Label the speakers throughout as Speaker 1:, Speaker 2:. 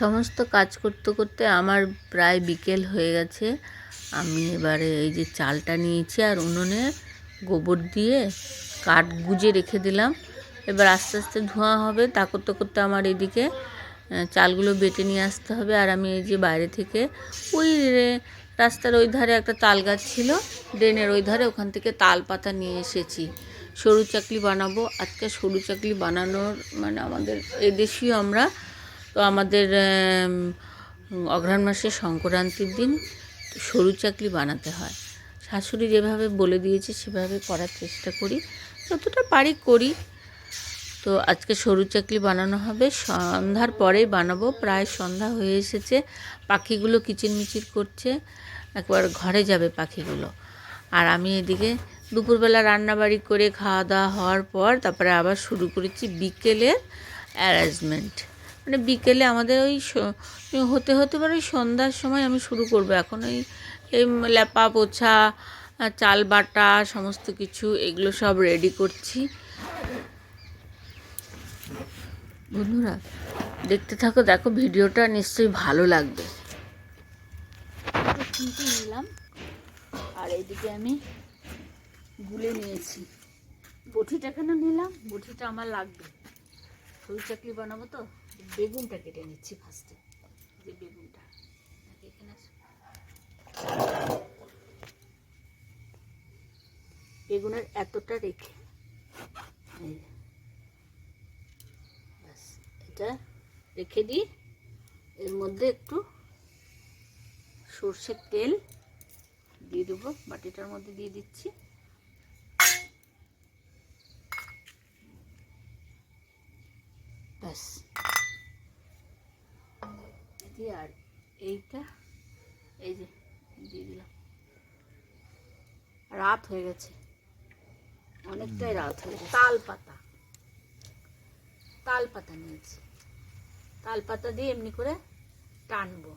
Speaker 1: সমস্ত কাজ করতে করতে আমার প্রায় বিকেল হয়ে গেছে। আমি এবারে এই যে চালটা নিয়েছি আর উনুনে গোবর দিয়ে কাঠ গুজে রেখে দিলাম। এবার আস্তে আস্তে ধোঁয়া হবে তা করতে করতে আমার এদিকে চালগুলো বেটে নিয়ে আসতে হবে। আর আমি এই যে বাইরে থেকে ওই রাস্তার ওই ধারে একটা তাল গাছ ছিল, ড্রেনের ওই ধারে ওখান থেকে তাল পাতা নিয়ে এসেছি। সরু চাকলি বানাবো। আজকে সরু চাকলি বানানোর মানে আমাদের এদেশীয় আমরা। তো আমাদের অঘ্রাণ মাসের সংক্রান্তির দিন সরু চাকলি বানাতে হয়। শাশুড়ি যেভাবে বলে দিয়েছে, সেভাবে করার চেষ্টা করি। যতটা পারি করি। তো আজকে সরু চাকলি বানানো হবে। সন্ধ্যার পরেই বানাবো। প্রায় সন্ধ্যা হয়ে এসেছে। পাখিগুলো কিচিরমিচির করছে। একবার ঘরে যাবে পাখিগুলো। আর আমি এদিকে দুপুরবেলা রান্নাবাড়ি করে খাওয়া দাওয়া হওয়ার পর তারপরে আবার শুরু করেছি বিকেলের অ্যারেঞ্জমেন্ট মানে বিকেলে আমাদের ওই হতে হতে পারে সন্ধ্যার সময় আমি শুরু করব। এখন ওই এই ল্যাপা পোছা, চাল বাটা, সমস্ত কিছু এগুলো সব রেডি করছি। বন্ধুরা, দেখতে থাকো, দেখো ভিডিওটা নিশ্চয়ই ভালো লাগবে। নিলাম। আর এইদিকে আমি গুলে নিয়েছি। বটিটা কেন নিলাম, বটিটা আমার লাগবে। সরু চাকলি বানাবো তো, বেগুনটা কেটে নিচ্ছি ফার্স্টে যে বেগুনটা। এখানে। বেগুনের এতটা রেখে এটা রেখে দিই। এর মধ্যে একটু সর্ষের তেল দিয়ে দেবো, বাটিটার মধ্যে দিয়ে দিচ্ছি। ব্যাস দিয়ে আর এইটা, এই যে দিয়ে দিলাম। রাত হয়ে গেছে। অনেকটাই রাত হয়ে গেছে। তাল পাতা। তাল পাতা নিয়েছি। তাল পাতা দিয়ে এমনি করে টানবো।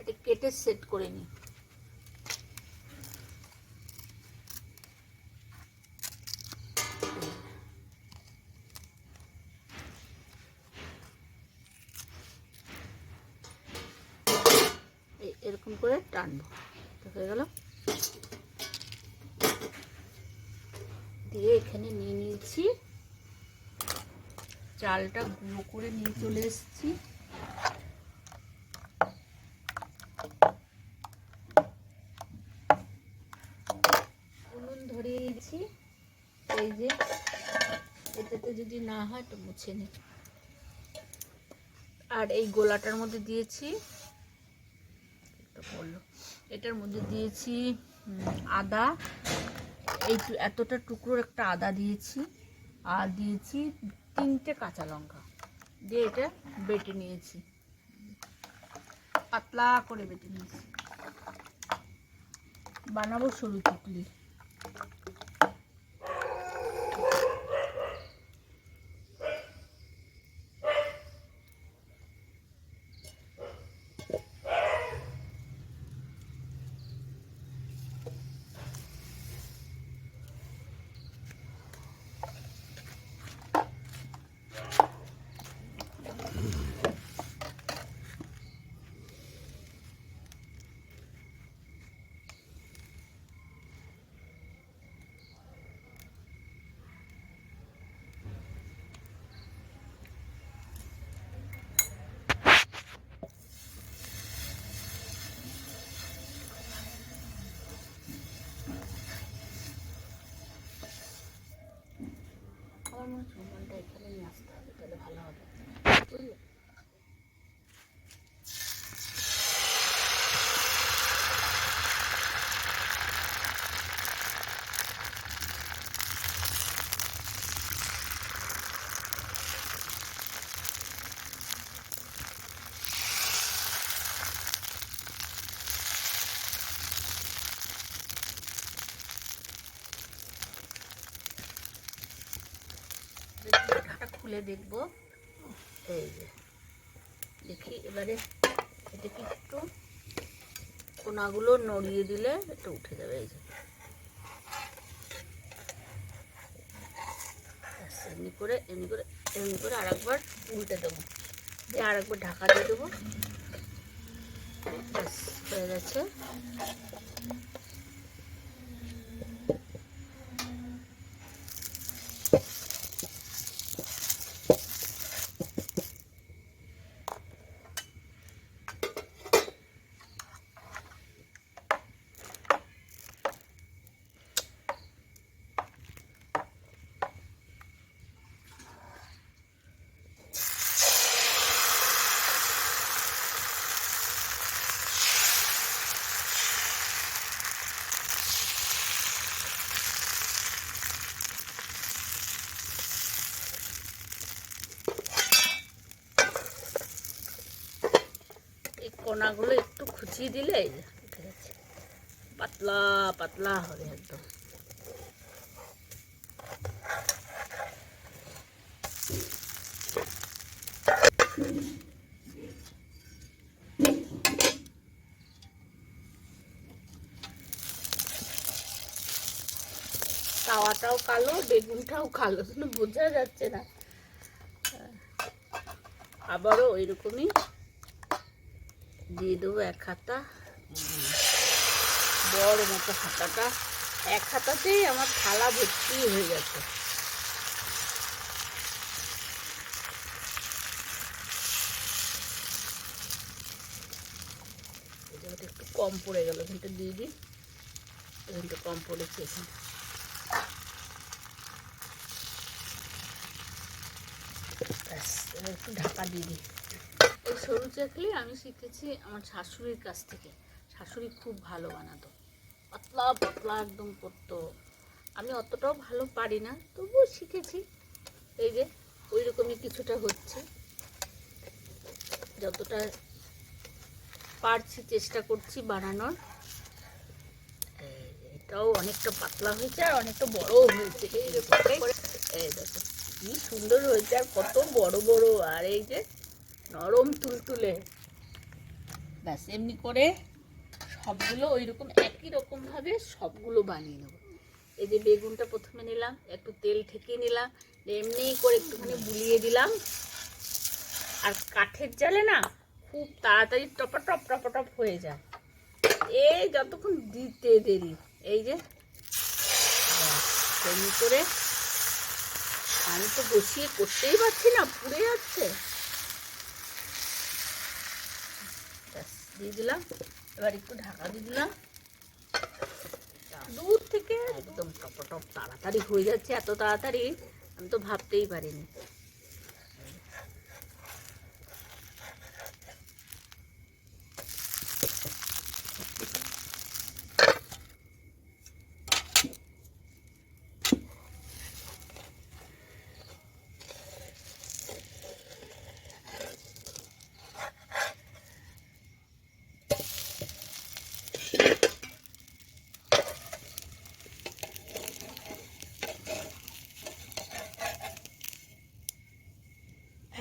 Speaker 1: এটা কেটে সেট করে নিই এই এরকম করে টানবো। তো হয়ে গেল। দিয়ে এখানে নিয়ে নিয়েছি। চালটা গুঁড়ো করে নিয়ে চলে এসেছি। উনুন এই যে, এটাতে যদি না হয় তো মুছে নি। আর এই গোলাটার মধ্যে দিয়েছি পড়ল। এটার মধ্যে দিয়েছি আদা। এই এতটা টুকরোর একটা আদা দিয়েছি, আর দিয়েছি তিনটে কাঁচা লঙ্কা। দিয়ে এটা বেটে নিয়েছি। পাতলা করে বেটে নিয়েছি। বানাবো সরু চুকলি হচ্ছে এখানে নিয়ে আসতে হবে তাহলে ভালো হবে। বুঝলে ঢাকা খুলে দেখব। এই যে, দেখি এবারে এটাকে একটু কোনাগুলো নড়িয়ে দিলে এটা উঠে যাবে, এই যে। এমনি করে এমনি করে এরকম করে আরেকবার উল্টে দেবো। দিয়ে আর একবার ঢাকা দিয়ে দেবো। ব্যাস, হয়ে গেছে এই কোনাগুলো একটু খুঁচিয়ে দিলে উঠে গেছে পাতলা পাতলা হবে একদম। তাওয়াটাও কালো, বেগুনটাও কালো বোঝা যাচ্ছে না। আবারও ওই রকমই দিয়ে দেবো এক হাতা। বড় মতো হাতাটা। এক হাতাতেই আমার থালা ভর্তি হয়ে গেছে। একটু কম পড়ে গেল এখানটা দিয়ে দিই। এখানটা কম পড়েছে এখানে। একটু ঢাকা দিয়ে দিই। এই সরু চাকলি আমি শিখেছি আমার শাশুড়ির কাছ থেকে। শাশুড়ি খুব ভালো বানাতো। পাতলা পাতলা একদম করতো। আমি অতটাও ভালো পারি না, তবুও শিখেছি। এই যে ওই রকমই কিছুটা হচ্ছে। যতটা পারছি চেষ্টা করছি বানানোর। এটাও অনেকটা পাতলা হয়েছে আর অনেকটা বড়ও হয়েছে। এই দেখো, কি সুন্দর হয়েছে আর কত বড় বড়। আর এই যে নরম তুলতুলে ব্যাস, এমনি করে সবগুলো ওই রকম একই রকম ভাবে সবগুলো বানিয়ে নেব। এই যে বেগুনটা প্রথমে নিলাম, একটু তেল ঠেকিয়ে নিলাম এমনি করে একটুখানি বুলিয়ে দিলাম। আর কাঠের জালে না খুব তাড়াতাড়ি টপা টপ টপা টপ হয়ে যায়। এই যতক্ষণ দিতে দেরি, এই যে এমনি করে আমি তো বসিয়ে করতেই পারছি না, পুড়ে যাচ্ছে ব্যাস, দিয়ে দিলাম। এবার একটু ঢাকা দিয়ে দিলাম। দূর থেকে একদম টপটপ তাড়াতাড়ি হয়ে যাচ্ছে, এত তাড়াতাড়ি? আমি তো ভাবতেই পারিনি।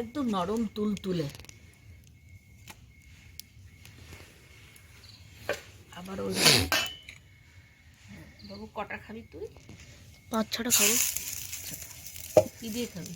Speaker 1: একদম নরম তুল তুলে। আবার ওই বাবু কটা খাবি তুই?
Speaker 2: পাঁচ ছটা খাব।
Speaker 1: কি দিয়ে খাবি?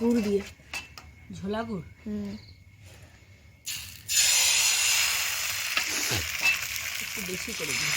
Speaker 2: গুড় দিয়ে।
Speaker 1: ঝোলা গুড়?
Speaker 2: হুম।
Speaker 1: একটু বেশি করে দিই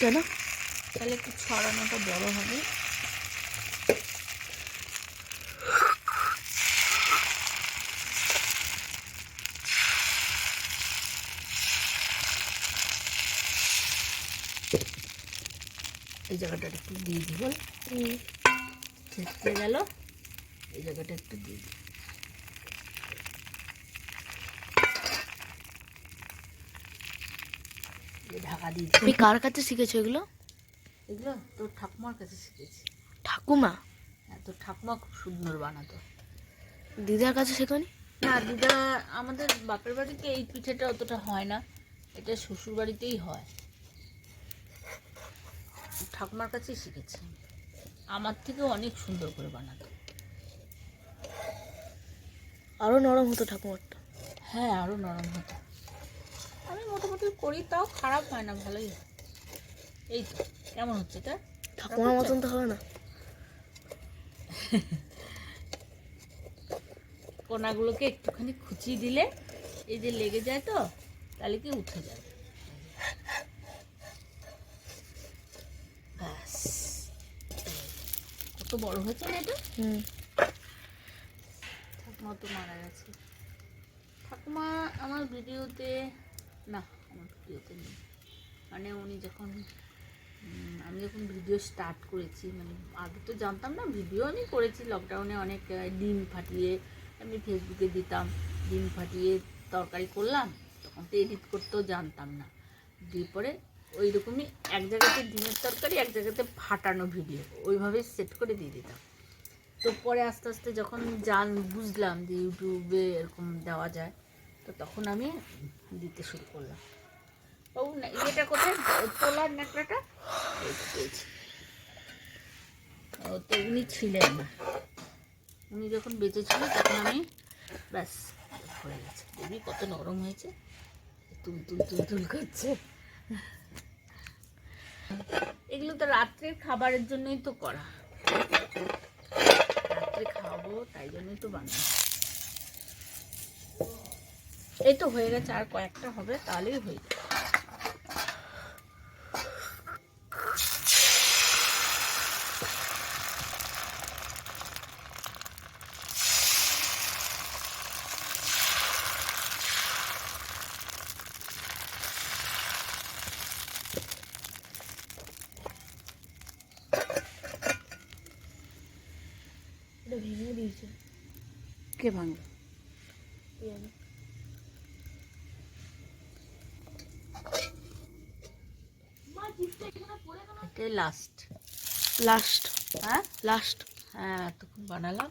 Speaker 2: কেন?
Speaker 1: তাহলে একটু ছড়ানোটা বড় হবে। এই জায়গাটা একটু দিয়ে দিব। ছেঁচতে গেল। এই জায়গাটা একটু দিয়ে ঢাকা দিয়ে দিই
Speaker 2: তুমি কার কাছে শিখেছো এগুলো?
Speaker 1: এগুলো তোর ঠাকুমার কাছে শিখেছি।
Speaker 2: ঠাকুমা?
Speaker 1: হ্যাঁ তোর ঠাকুমা খুব সুন্দর বানাতো।
Speaker 2: দিদার কাছে শেখনি?
Speaker 1: না দিদা আমাদের বাপের বাড়িতে এই পিঠেটা অতটা হয় না। এটা শ্বশুর বাড়িতেই হয়। ঠাকুমার কাছেই শিখেছি। আমার থেকে অনেক সুন্দর করে বানাতো।
Speaker 2: আরও নরম হতো ঠাকুমারটা?
Speaker 1: হ্যাঁ আরও নরম হতো। আমি মোটামুটি করি তাও খারাপ হয় না ভালোই এই তো কেমন হচ্ছে এটা?
Speaker 2: ঠাকুমার মতন তো হবে না।
Speaker 1: কোনাগুলোকে একটুখানি খুচিয়ে দিলে এই যে লেগে যায় তো তাহলে কি উঠে যাবে ব্যাস কত বড় হয়েছে না এটা?
Speaker 2: হুম।
Speaker 1: ঠাকুমা তো মারা গেছে। ঠাকুমা আমার ভিডিওতে না আমার ভিডিওতে নেই। মানে উনি যখন আমি যখন ভিডিও স্টার্ট করেছি মানে আগে তো জানতাম না ভিডিও আমি করেছি লকডাউনে অনেক ডিম ফাটিয়ে আমি ফেসবুকে দিতাম ডিম ফাটিয়ে তরকারি করলাম তখন তো এডিট করতেও জানতাম না। দিয়ে পরে ওই রকমই এক জায়গাতে ডিমের তরকারি, এক জায়গাতে ফাটানো ভিডিও ওইভাবে সেট করে দিয়ে দিতাম। তো পরে আস্তে আস্তে যখন জান বুঝলাম যে ইউটিউবে এরকম দেওয়া যায়, তো তখন আমি দিতে শুরু করলাম। ও, না এটা কোথায়? তোলার পেয়েছি ও, তো উনি ছিলেন না। উনি যখন বেঁচে ছিল, তখন আমি ব্যাস, হয়ে গেছে। দেখবি কত নরম হয়েছে। তুল তুল তুল তুল করছে। এগুলো তো রাত্রের খাবারের জন্যই তো করা। রাত্রে খাব তাই জন্যই তো বানাবো। এই তো হয়ে গেছে, আর কয়েকটা হবে, তাহলেই হয়ে যাবে
Speaker 2: এটা ভেঙে
Speaker 1: কে। এটাই লাস্ট
Speaker 2: লাস্ট
Speaker 1: হ্যাঁ?
Speaker 2: লাস্ট
Speaker 1: হ্যাঁ এতক্ষণ বানালাম।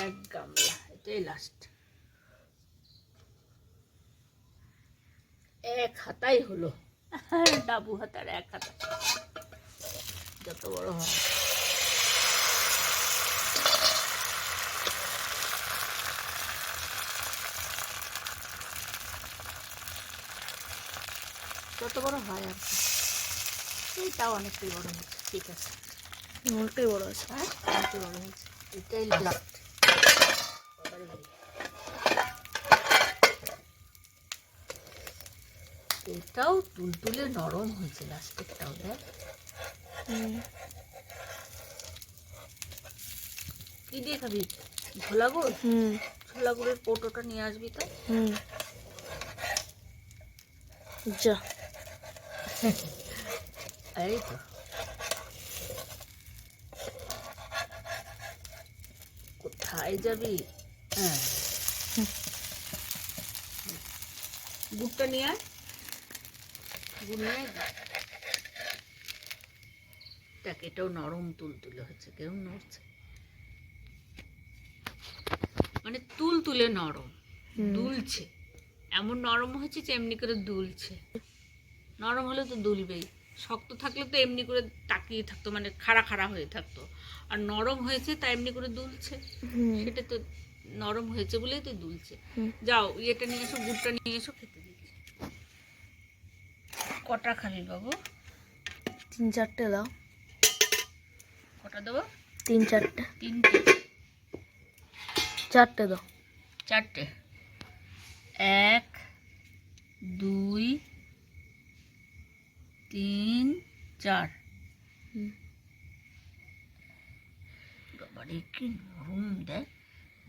Speaker 1: এক গামলা এটাই লাস্ট এক হাতাই হলো। ডাবু হাতার এক হাতা। যত বড় হয়। যত বড় হয় আর কি। এইটাও অনেকটাই বড় হয়েছে ঠিক আছে।
Speaker 2: অনেকটাই বড় আছে।
Speaker 1: হ্যাঁ অনেকটাই বড় হয়েছে। এটাই লাস্ট এটাও তুলতুলে নরম হয়েছে লাস্টেরটাও দেখ। কি দিয়ে খাবি? ছোলা গুড়
Speaker 2: হুম।
Speaker 1: ছোলা গুড়ের কৌটোটা নিয়ে আসবি তো?
Speaker 2: হুম। যা।
Speaker 1: এই তো। কোথায় যাবি? হ্যাঁ। গুড়টা নিয়ে আয়। গুড় নিয়ে। দেখ এটাও নরম তুলতুলে হচ্ছে কেউ নড়ছে। মানে তুল তুলে নরম। দুলছে। এমন নরম হয়েছে যে এমনি করে দুলছে। নরম হলে তো দুলবেই। শক্ত থাকলে তো এমনি করে তাকিয়ে থাকতো মানে খাড়া খাড়া হয়ে থাকতো। আর নরম হয়েছে তা এমনি করে দুলছে। সেটা তো নরম হয়েছে বলেই তো দুলছে। যাও ইয়েটা নিয়ে এসো গুড়টা নিয়ে এসো খেতে দিচ্ছি কটা খাবি বাবু?
Speaker 2: তিন চারটে দাও।
Speaker 1: কটা দেবো?
Speaker 2: তিন চারটে।
Speaker 1: তিনটে।
Speaker 2: চারটে দাও।
Speaker 1: চারটে। এক দুই তিন চার। বাবারে কি নরম দেখ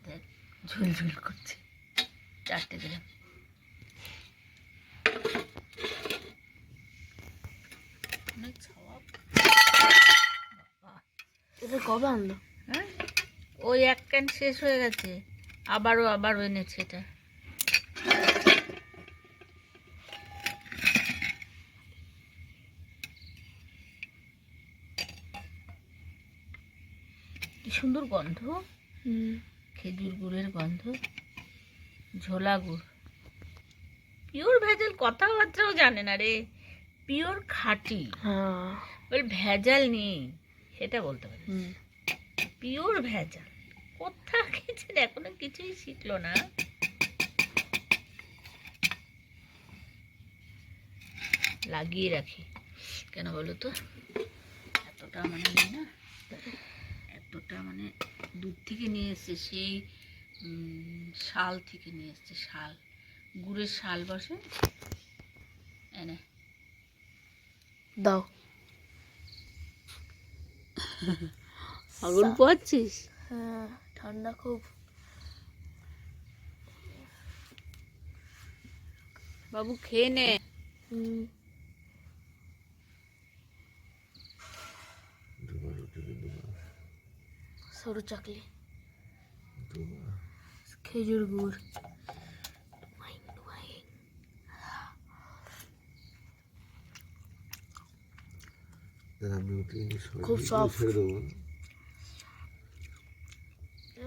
Speaker 1: দেখ ঝুলঝুল করছে। চারটে দিলাম।
Speaker 2: এটা কবে আনলো?
Speaker 1: হ্যাঁ? ওই এক ক্যান শেষ হয়ে গেছে। আবারও আবারও এনেছে এটা। সুন্দর গন্ধ। খেজুর গুড়ের গন্ধ। ঝোলা গুড়। পিওর ভেজাল কথাবার্তাও জানে না রে। পিওর খাঁটি।
Speaker 2: হ্যাঁ।
Speaker 1: ভেজাল নেই সেটা বলতে পারি
Speaker 2: হুম।
Speaker 1: পিওর ভেজাল। কোথা গেছে এখনও কিছুই শিখলো না। লাগিয়ে রাখি। কেন বলো তো? এতটা মানে না। এতটা মানে দূর থেকে নিয়ে এসছে সেই শাল থেকে নিয়ে এসছে শাল। গুড়ের শাল বসে। এনে
Speaker 2: দাও।
Speaker 1: আগুন পোয়াচ্ছিস
Speaker 2: হ্যাঁ ঠান্ডা খুব।
Speaker 1: বাবু খেয়ে নে।
Speaker 2: হুম। সরু চাকলি। খেজুর গুড়। খুব।
Speaker 3: ছেড়ে দেবো।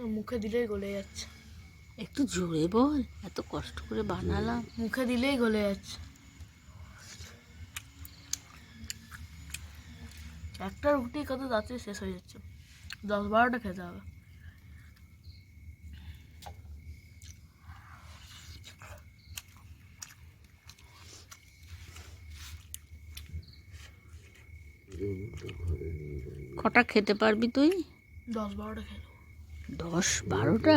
Speaker 2: মুখে দিলেই গলে যাচ্ছে।
Speaker 1: একটু জোরে বল এত কষ্ট করে বানালাম।
Speaker 2: মুখে দিলেই গলে যাচ্ছে। একটা রুটি কত তাড়াতাড়ি শেষ হয়ে যাচ্ছে। দশ বারোটা খেতে হবে।
Speaker 1: কটা খেতে পারবি তুই?
Speaker 2: দশ বারোটা খেতে
Speaker 1: দশ বারোটা?